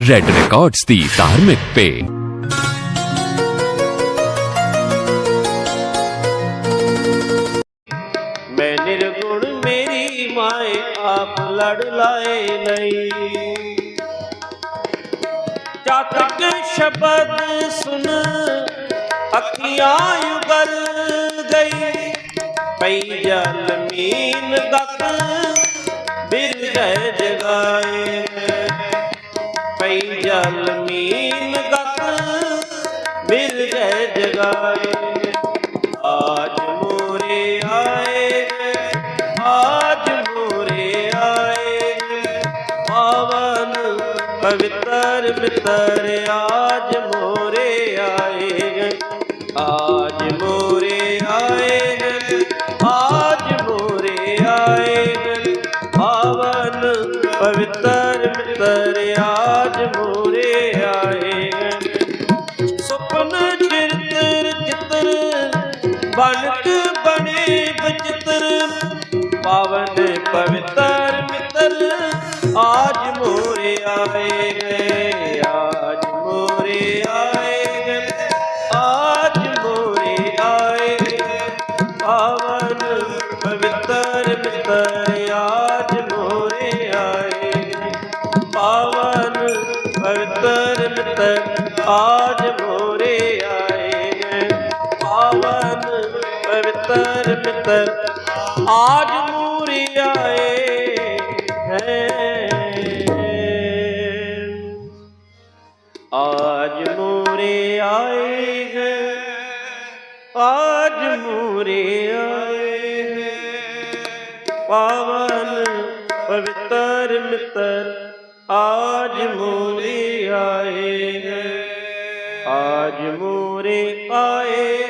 Red records दी धार्मिक पे। मैं निर्गुण मेरी माए, आप लड़ लाए नहीं। जातक शब्द सुन, अखियाँ उगल गई। पई जल मीन गत ਜਲ ਮੀਨ ਗਤ ਬਿਰਜੈ ਜਗਾਏ। ਆਜ ਮੋਰੇ ਆਏ ਆਜ ਮੋਰੇ ਆਏ। ਪਾਵਨ ਪਵਿੱਤਰ ਮਿੱਤਰ ਪਵਿੱਤਰ ਮਿੱਤਰ, ਆਜ ਮੋਰੇ ਆਏ ਹੈ। ਆਜ ਮੋਰੇ ਆਏ ਹੈ। ਆਜ ਮੋਰੇ ਆਏ ਹੈ। ਪਾਵਨ ਪਵਿੱਤਰ ਮਿੱਤਰ, ਆਜ ਮੋਰੇ ਆਏ ਹੈ। ਆਜ ਮੋਰੇ ਆਏ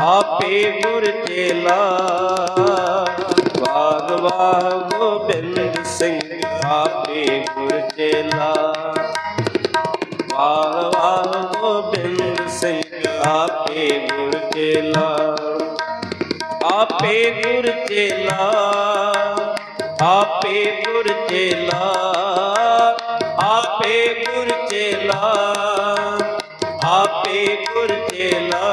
ਆਪੇ ਗੁਰ ਚੇਲਾ। ਵਾਗ ਵਾਹ ਗੋਬਿੰਦ ਸਿੰਘ, ਆਪੇ ਗੁਰ ਚੇਲਾ। ਵਾਹ ਵਾਹ ਗੋਬਿੰਦ ਸਿੰਘ, ਆਪੇ ਗੁਰ ਚੇਲਾ। ਆਪੇ ਗੁਰ ਚੇਲਾ, ਆਪੇ ਗੁਰ ਚੇਲਾ। ਆਪੇ ਗੁਰ ਚੇਲਾ, ਆਪੇ ਗੁਰ ਚੇਲਾ।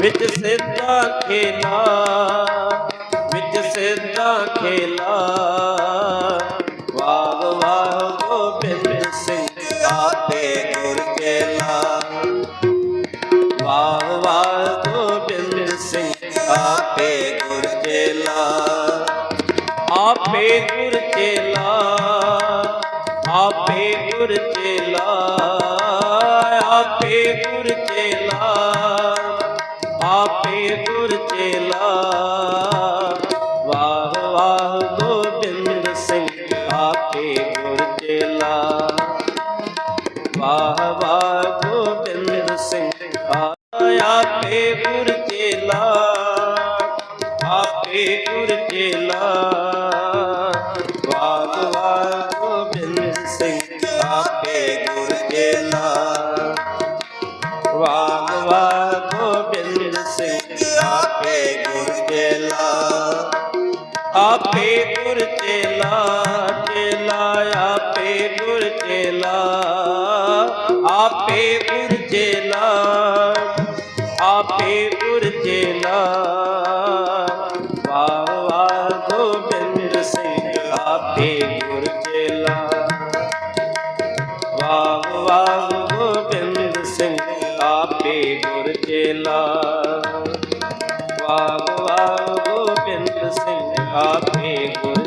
ਵਿੱਚ ਸਿੱਧਾ ਖੇਲਾ, ਵਿੱਚ ਸਿੱਧਾ ਖੇਲਾ। ਵਾਹ ਵਾਹ, ਗੋਬਿੰਦ ਸਿੰਘ ਦਾਤੇ ਗੁਰ ਕੇਲਾ। ਵਾਹ ਵਾਹ, ਗੋਬਿੰਦ ਸਿੰਘ ਦਾਤੇ ਗੁਰ ਕੇਲਾ। ਆਪੇ ਗੁਰ ਕੇਲਾ, ਆਪੇ ਗੁਰ ਕੇਲਾ, ਆਪੇ ਗੁਰ ਕੇਲਾ। ਆਪੇ ਗੁਰ ਚੇਲਾ। ਵਾਹ ਵਾਹ, ਗੋਬਿੰਦ ਸਿੰਘ ਆਪੇ ਗੁਰ ਚੇਲਾ। ਆਪੇ ਗੁਰ ਚੇਲਾ। ਵਾਹ ਵਾਹ, ਗੋਬਿੰਦ ਸਿੰਘ ਆਪੇ ਗੁਰ ਚੇਲਾ। ਵਾਹ ਵਾਹ, ਗੋਬਿੰਦ ਸਿੰਘ ਆਪੇ ਗੁਰ ਚੇਲਾ। ਆਪੇ ਗੁਰ ਚੇਲਾ। ਗੁਰ ਚੇਲਾ ਆਪੇ ਗੁਰ ਚੇਲਾ ਆਪੇ ਗੁਰ ਵਾਹ ਵਾਹ, ਗੋਬਿੰਦ ਸਿੰਘ, ਆਪੇ ਗੁਰ ਚੇਲਾ ਵਾਹ ਵਾਹ, ਗੋਬਿੰਦ ਸਿੰਘ, ਆਪੇ ਗੁਰ ਚੇਲਾ ਵਾਹ ਵਾਹ, ਗੋਬਿੰਦ ਸਿੰਘ, ਆਪੇ ਗੁਰ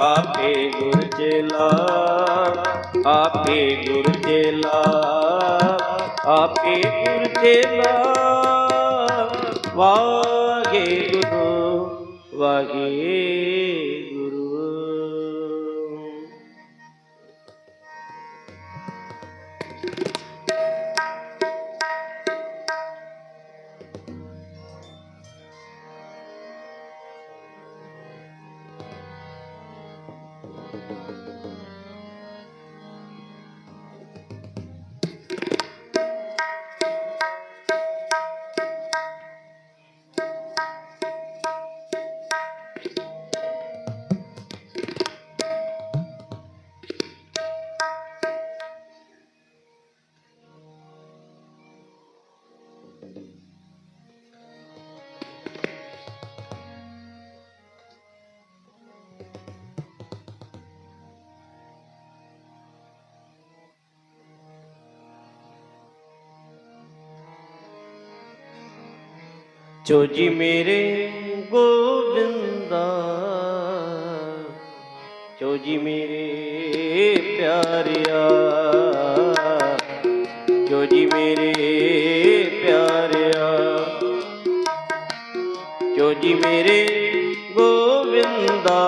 ਆਪੇ ਗੁਰ ਚੇਲਾ ਆਪੇ ਗੁਰ ਚੇਲਾ ਆਪੇ ਗੁਰ ਚੇਲਾ। ਵਾਗੇ ਗੁਰੂ ਵਾਗੇ ਜੋ ਜੀ ਮੇਰੇ ਗੋਬਿੰਦਾ ਜੋ ਜੀ ਮੇਰੇ ਪਿਆਰਿਆ, ਜੋ ਜੀ ਮੇਰੇ ਪਿਆਰਿਆ, ਜੋ ਜੀ ਮੇਰੇ ਗੋਬਿੰਦਾ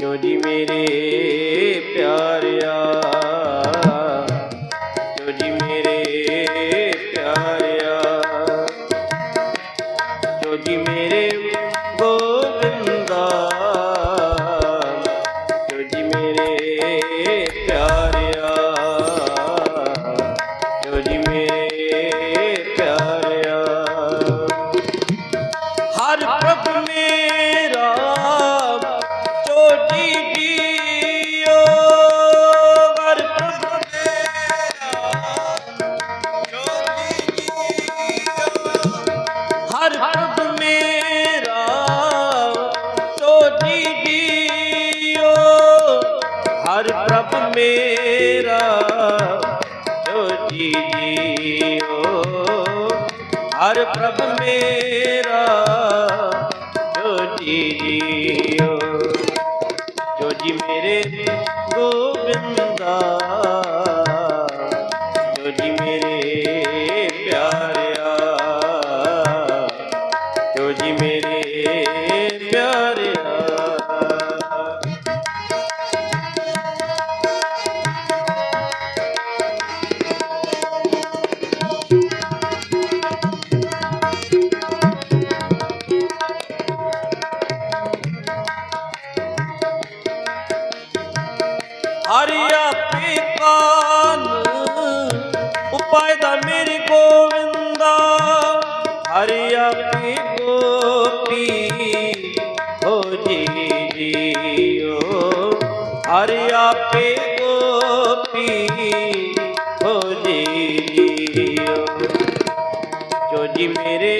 ਜੋ ਜੀ ਮੇਰੇ ਪ੍ਰਭ ਮੇਰਾ ਜੋਜੀ ਜੀ ਹਰ ਆਪੇ ਗੋਪੀ ਹੋ ਜੋ ਜੀ ਮੇਰੇ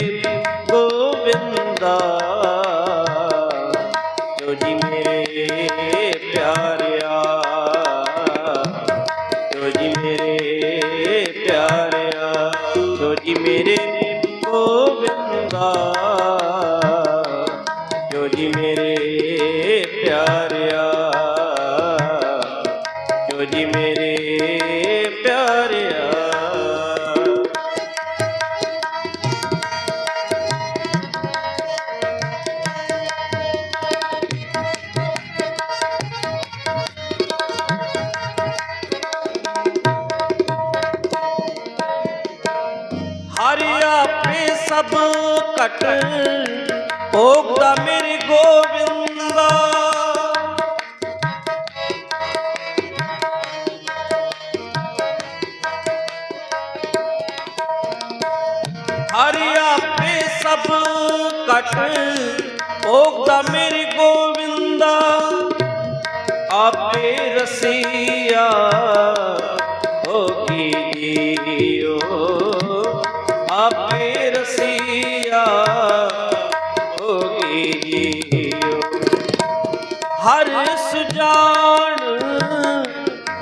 ਜੋ ਘਟ ਭੋਗਦਾ ਮੇਰੇ ਗੋਬਿੰਦਾ ਆਪੇ ਰਸੀਆ ਹੋ ਕੀ ਜੀਓ। ਆਪੇ ਰਸੀਆ ਹੋ ਕੀ ਜੀਓ। ਹਰ ਸੁਜਾਨ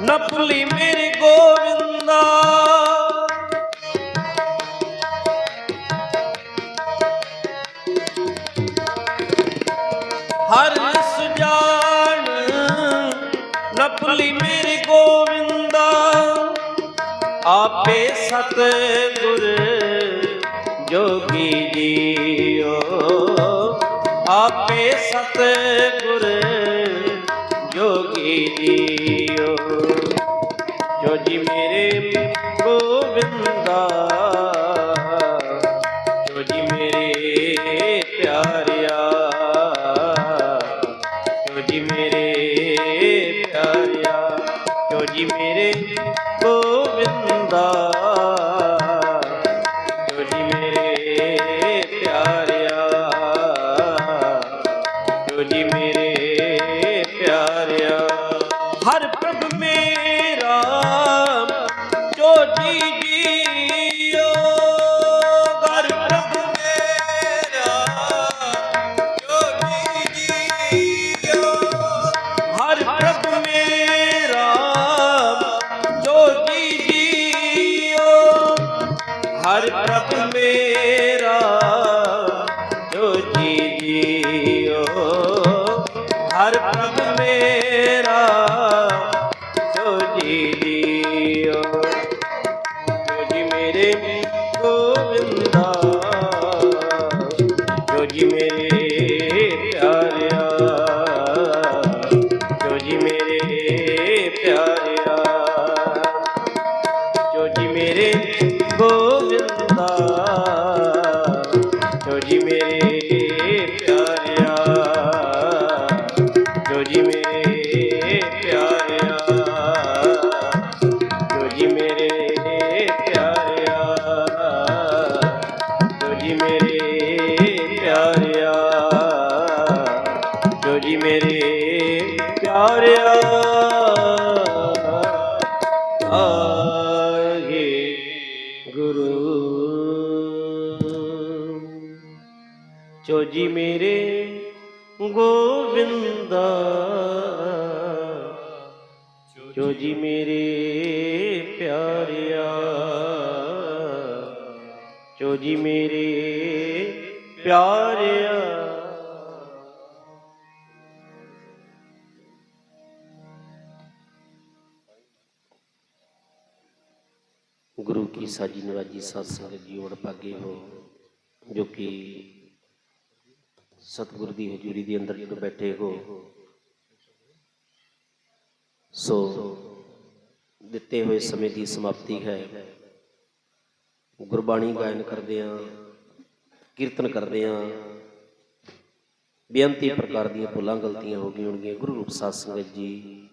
ਨ ਭੁੱਲੀ ਮੇਰੇ ਆਪੇ ਸਤਿਗੁਰ ਜੋਗੀ ਜੀਓ। ਆਪੇ ਸਤਿਗੁਰ ਜੋਗੀ ਜੀਓ। ਜੋ ਜੀ ਹਰ ਜੋ ਜੀ ਮੇਰੇ ਗੋਵਿੰਦਾ, ਜੋ ਜੀ ਮੇਰੇ ਪਿਆਰਿਆ, ਜੋ ਜੀ ਮੇਰੇ ਪਿਆਰਿਆ। ਗੁਰੂ ਕੀ ਸਾਜੀ ਨਵਾਜੀ ਸਾਧ ਸੰਗਤ ਜੀ ਵਡ ਪਾਗੇ ਹੋ, ਜੋ ਕਿ ਸਤਿਗੁਰ ਦੀ ਹਜ਼ੂਰੀ ਦੇ ਅੰਦਰ ਜਦੋਂ ਬੈਠੇ ਹੋ, ਸੋ ਦਿੱਤੇ ਹੋਏ ਸਮੇਂ ਦੀ ਸਮਾਪਤੀ ਹੈ। ਗੁਰਬਾਣੀ ਗਾਇਨ ਕਰਦੇ ਆਂ ਕੀਰਤਨ ਕਰਦੇ ਆਂ ਬੇਅੰਤੀ ਪ੍ਰਕਾਰ ਦੀਆਂ ਭੁੱਲਾਂ, ਗਲਤੀਆਂ ਹੋ ਗਈਆਂ ਹੋਣਗੀਆਂ। ਗੁਰੂ ਰੂਪ ਸਾਧ ਸੰਗਤ ਜੀ